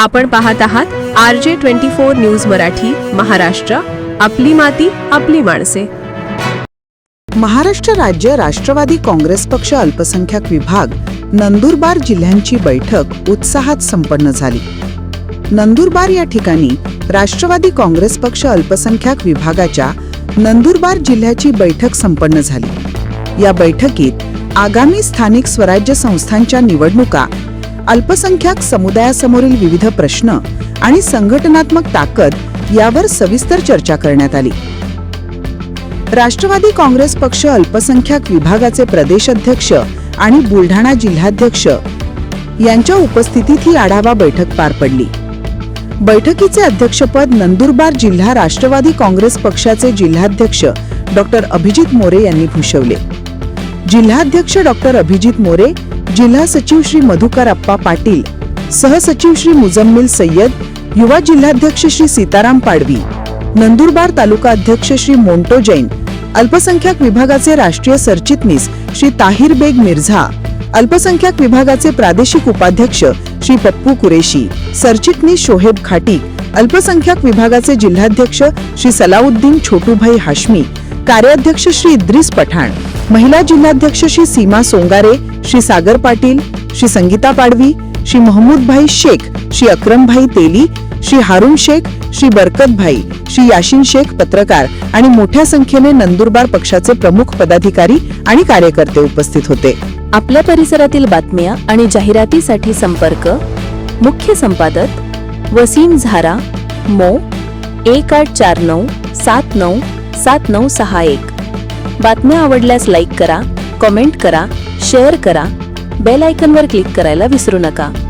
आपण पाहत आहात R J twenty four news Marathi Maharashtra. आपली माती आपली माणसे. महाराष्ट्र राज्य राष्ट्रवादी काँग्रेस पक्ष अल्पसंख्याक विभाग नंदुरबार जिल्ह्यांची बैठक उत्साहात संपन्न झाली. नंदुरबार या ठिकाणी राष्ट्रवादी काँग्रेस पक्ष अल्पसंख्याक विभागाच्या नंदुरबार जिल्ह्याची बैठक संपन्न झाली. या बैठकीत आगामी स्थानिक स्वराज्य संस्थांच्या निवडणुका अल्पसंख्याक समुदायासमोरील विविध प्रश्न आणि संघटनात्मक ताकद यावर सविस्तर चर्चा करण्यात आली. राष्ट्रवादी काँग्रेस पक्ष अल्पसंख्याक विभागाचे प्रदेश अध्यक्ष आणि बुलढाणा जिल्हाध्यक्ष यांच्या उपस्थितीत ही आढावा बैठक पार पडली. बैठकीचे अध्यक्षपद नंदुरबार जिल्हा राष्ट्रवादी काँग्रेस पक्षाचे जिल्हाध्यक्ष डॉक्टर अभिजित मोरे यांनी भूषवले. जिल्हाध्यक्ष डॉक्टर अभिजित मोरे जिल्हा सचिव श्री मधुकर अप्पा पाटील सहसचिव श्री मुजम्मिल सय्यद युवा जिल्हाध्यक्ष श्री सीताराम पाडवी नंदुरबार तालुका अध्यक्ष श्री मोंटो जैन अल्पसंख्याक विभागाचे राष्ट्रीय सरचिटणीस श्री ताहिर बेग मिर्झा अल्पसंख्याक विभागाचे प्रादेशिक उपाध्यक्ष श्री पप्पू कुरेशी सरचिटणीस शोहेब खाटी अल्पसंख्याक विभागाचे जिल्हाध्यक्ष श्री सलाउद्दीन छोटूभाई हाशमी कार्याध्यक्ष श्री इद्रिस पठाण महिला जिल्हाध्यक्ष श्री सीमा सोंगारे श्री सागर पाटील श्री संगीता पाडवी श्री महमूदभाई शेख श्री अक्रमभाई तेली श्री हारून शेख श्री बरकतभाई श्री याशिन शेख पत्रकार आणि मोठ्या संख्येने नंदुरबार पक्षाचे प्रमुख पदाधिकारी आणि कार्यकर्ते उपस्थित होते. आपल्या परिसरातील बातम्या आणि जाहिरातीसाठी संपर्क मुख्य संपादक वसीम झारा मो एक आठ चार नऊ सात नऊ सात नऊ सहा एक. बातम्या आवडल्यास लाईक करा कमेंट करा शेअर करा. बेल आयकनवर क्लिक करायला विसरू नका.